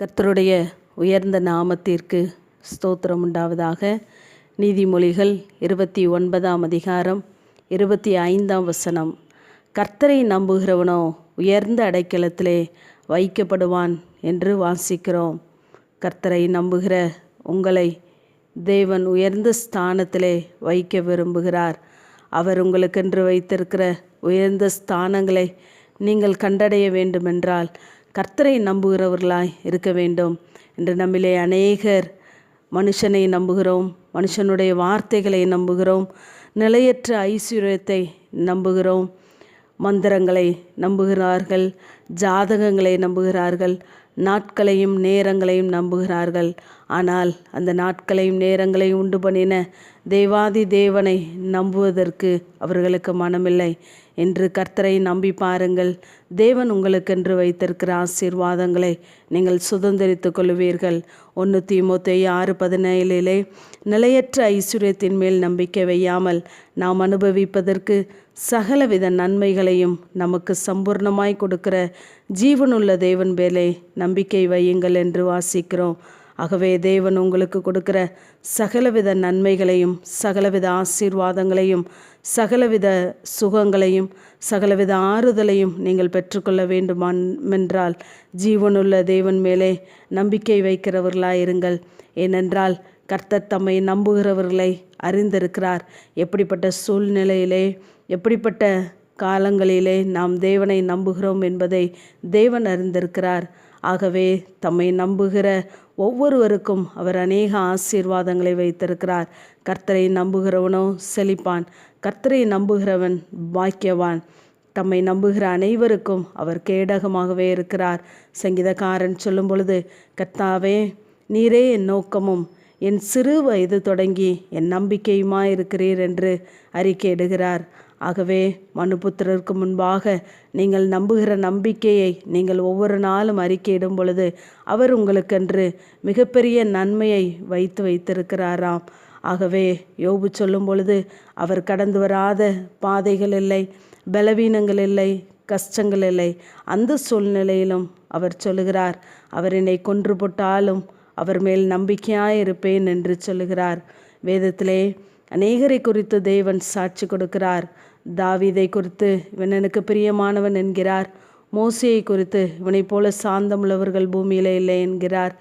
கர்த்தருடைய உயர்ந்த நாமத்திற்கு ஸ்தோத்திரம் உண்டாவதாக. நீதிமொழிகள் இருபத்தி ஒன்பதாம் அதிகாரம் இருபத்தி ஐந்தாம் வசனம். கர்த்தரை நம்புகிறவனோ உயர்ந்த அடைக்கலத்திலே வைக்கப்படுவான் என்று வாசிக்கிறோம். கர்த்தரை நம்புகிற உங்களை தேவன் உயர்ந்த ஸ்தானத்திலே வைக்க விரும்புகிறார். அவர் உங்களுக்கென்று வைத்திருக்கிற உயர்ந்த ஸ்தானங்களை நீங்கள் கண்டடைய வேண்டுமென்றால் கர்த்தரை நம்புகிறவர்களாய் இருக்க வேண்டும் என்று நம்மிலே அநேகர் மனுஷனை நம்புகிறோம் மனுஷனுடைய வார்த்தைகளை நம்புகிறோம் நிலையற்ற ஐஸ்வர்யத்தை நம்புகிறோம். மந்திரங்களை நம்புகிறார்கள் ஜாதகங்களை நம்புகிறார்கள் நாட்களையும் நேரங்களையும் நம்புகிறார்கள். ஆனால் அந்த நாட்களையும் நேரங்களையும் உண்டு பண்ணின தெய்வாதி தேவனை நம்புவதற்கு அவர்களுக்கு மனமில்லை என்று கர்த்தரை நம்பி பாருங்கள். தேவன் உங்களுக்கென்று வைத்திருக்கிற ஆசீர்வாதங்களை நீங்கள் சுதந்திரித்து கொள்வீர்கள். ஒன்று தீமோத்தை ஆறு பதினேழிலே நிலையற்ற ஐஸ்வர்யத்தின் மேல் நம்பிக்கை வையாமல் நாம் அனுபவிப்பதற்கு சகலவித நன்மைகளையும் நமக்கு சம்பூர்ணமாய் கொடுக்கிற ஜீவனுள்ள தேவன் மேலே நம்பிக்கை வையுங்கள் என்று வாசிக்கிறோம். ஆகவே தேவன் உங்களுக்கு கொடுக்கிற சகலவித நன்மைகளையும் சகலவித ஆசீர்வாதங்களையும் சகலவித சுகங்களையும் சகலவித ஆறுதலையும் நீங்கள் பெற்றுக்கொள்ள வேண்டுமென்றால் ஜீவனுள்ள தேவன் மேலே நம்பிக்கை வைக்கிறவர்களாயிருங்கள். ஏனென்றால் கர்த்தர் தம்மை நம்புகிறவர்களை அறிந்திருக்கிறார். எப்படிப்பட்ட சூழ்நிலையிலே எப்படிப்பட்ட காலங்களிலே நாம் தேவனை நம்புகிறோம் என்பதை தேவன் அறிந்திருக்கிறார். ஆகவே தம்மை நம்புகிற ஒவ்வொருவருக்கும் அவர் அநேக ஆசீர்வாதங்களை வைத்திருக்கிறார். கர்த்தரை நம்புகிறவனோ செழிப்பான். கர்த்தரை நம்புகிறவன் பாக்கியவான். தம்மை நம்புகிற அனைவருக்கும் அவர் கேடகமாகவே இருக்கிறார். சங்கீதக்காரன் சொல்லும் பொழுது கர்த்தாவே நீரே என் நோக்கமும் என் சிறு வயது தொடங்கி என் நம்பிக்கையுமாயிருக்கிறீர் என்று அறிக்கையிடுகிறார். ஆகவே மனுபுத்திரருக்கு முன்பாக நீங்கள் நம்புகிற நம்பிக்கையை நீங்கள் ஒவ்வொரு நாளும் அறிக்கையிடும் பொழுது அவர் உங்களுக்கென்று மிகப்பெரிய நன்மையை வைத்து வைத்திருக்கிறாராம். ஆகவே யோபு சொல்லும் பொழுது அவர் கடந்து வராத பாதைகள் இல்லை பலவீனங்கள் இல்லை கஷ்டங்கள் இல்லை. அந்த சூழ்நிலையிலும் அவர் சொல்லுகிறார் அவர் என்னை கொன்று போட்டாலும் அவர் மேல் நம்பிக்கையாயிருப்பேன் என்று சொல்லுகிறார். வேதத்திலே அநேகரை குறித்து தேவன் சாட்சி கொடுக்கிறார். தாவீதை குறித்து இவன் எனக்கு பிரியமானவன் என்கிறார். மோசியை குறித்து இவனைப் போல சாந்தமுள்ளவர்கள் பூமியிலே இல்லை என்கிறார்.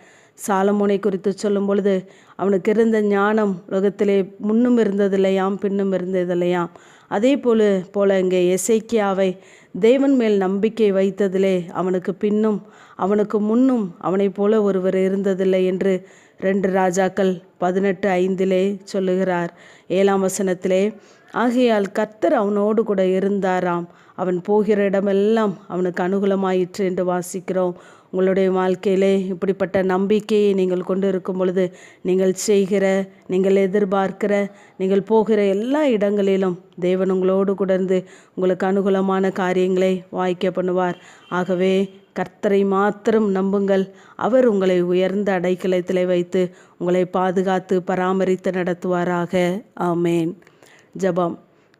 சாலமோனை குறித்து சொல்லும் பொழுது அவனுக்கு இருந்த ஞானம் உலகத்திலே முன்னும் இருந்ததில்லையாம் பின்னும் இருந்ததில்லையாம். அதே போல போல இங்கே எசைக்கியாவை தேவன் மேல் நம்பிக்கை வைத்ததிலே அவனுக்கு பின்னும் அவனுக்கு முன்னும் அவனைப் போல ஒருவர் இருந்ததில்லை என்று ரெண்டு ராஜாக்கள் பதினெட்டு ஐந்திலே சொல்லுகிறார். ஏழாம் வசனத்திலே ஆகையால் கர்த்தர் அவனோடு கூட இருந்தாராம். அவன் போகிற இடமெல்லாம் அவனுக்கு அனுகூலமாயிற்று என்று வாசிக்கிறோம். உங்களுடைய வாழ்க்கையிலே இப்படிப்பட்ட நம்பிக்கையை நீங்கள் கொண்டு இருக்கும் பொழுது நீங்கள் செய்கிற நீங்கள் எதிர்பார்க்கிற நீங்கள் போகிற எல்லா இடங்களிலும் தேவன் உங்களோடு கூடர்ந்து உங்களுக்கு அனுகூலமான காரியங்களை வாய்க்க பண்ணுவார். ஆகவே கர்த்தரை மாத்திரம் நம்புங்கள். அவர் உங்களை உயர்ந்த அடைக்கலத்தில் வைத்து உங்களை பாதுகாத்து பராமரித்து நடத்துவாராக. ஆமேன். ஜபம்.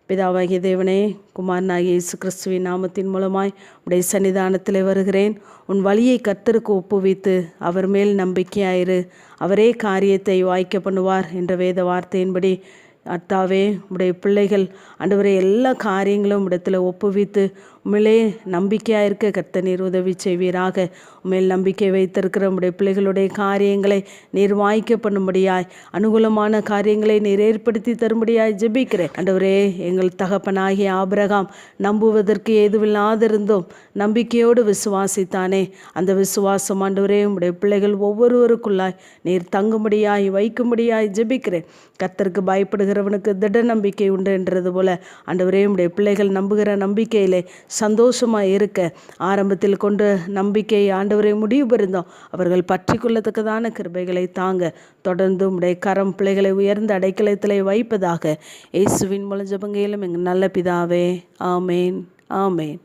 பிதாவாகிய தேவனே குமாரனாகிய இயேசு கிறிஸ்துவின் நாமத்தின் மூலமாய் உடைய சன்னிதானத்தில் வருகிறேன். உன் வழியை கத்தருக்கு ஒப்புவித்து அவர் மேல் நம்பிக்கையாயிரு. அவரே காரியத்தை வாய்க்க பண்ணுவார் என்ற வேத வார்த்தையின்படி அத்தாவே உடைய பிள்ளைகள் அன்றுவரை எல்லா காரியங்களும் இடத்துல ஒப்புவித்து உண்மையிலே நம்பிக்கையாக இருக்க கர்த்த நீர் உதவி செய்வீராக. உண்மையில் நம்பிக்கை வைத்திருக்கிற உடைய பிள்ளைகளுடைய காரியங்களை நீர் வாய்க்க பண்ணும்படியாய் அனுகூலமான காரியங்களை நீர் ஏற்படுத்தி தரும்படியாய் ஜெபிக்கிறேன். அண்டவரே எங்கள் தகப்பனாகிய ஆபிரகாம் நம்புவதற்கு ஏதுவில்லாதிருந்தோம் நம்பிக்கையோடு விசுவாசித்தானே. அந்த விசுவாசம் ஆண்டவரே உடைய பிள்ளைகள் ஒவ்வொருவருக்குள்ளாய் நீர் தங்கும்படியாய் வைக்கும்படியாய் ஜெபிக்கிறேன். கர்த்தருக்கு பயப்படுகிறவனுக்கு திட நம்பிக்கை உண்டு என்றது போல ஆண்டவரே உடைய பிள்ளைகள் நம்புகிற நம்பிக்கையிலே சந்தோஷமாக இருக்க. ஆரம்பத்தில் கொண்டு நம்பிக்கை ஆண்டவரை முடிவு பெருந்தோம் அவர்கள் பற்றி கொள்ளத்தக்கதான கிருபைகளை தாங்க. தொடர்ந்து உடைய கரம் பிள்ளைகளை உயர்ந்த அடைக்கலத்தில் வைப்பதாக. இயேசுவின் மூலம் ஜபங்கையிலும் எங்கள் நல்ல பிதாவே. ஆமேன். ஆமேன்.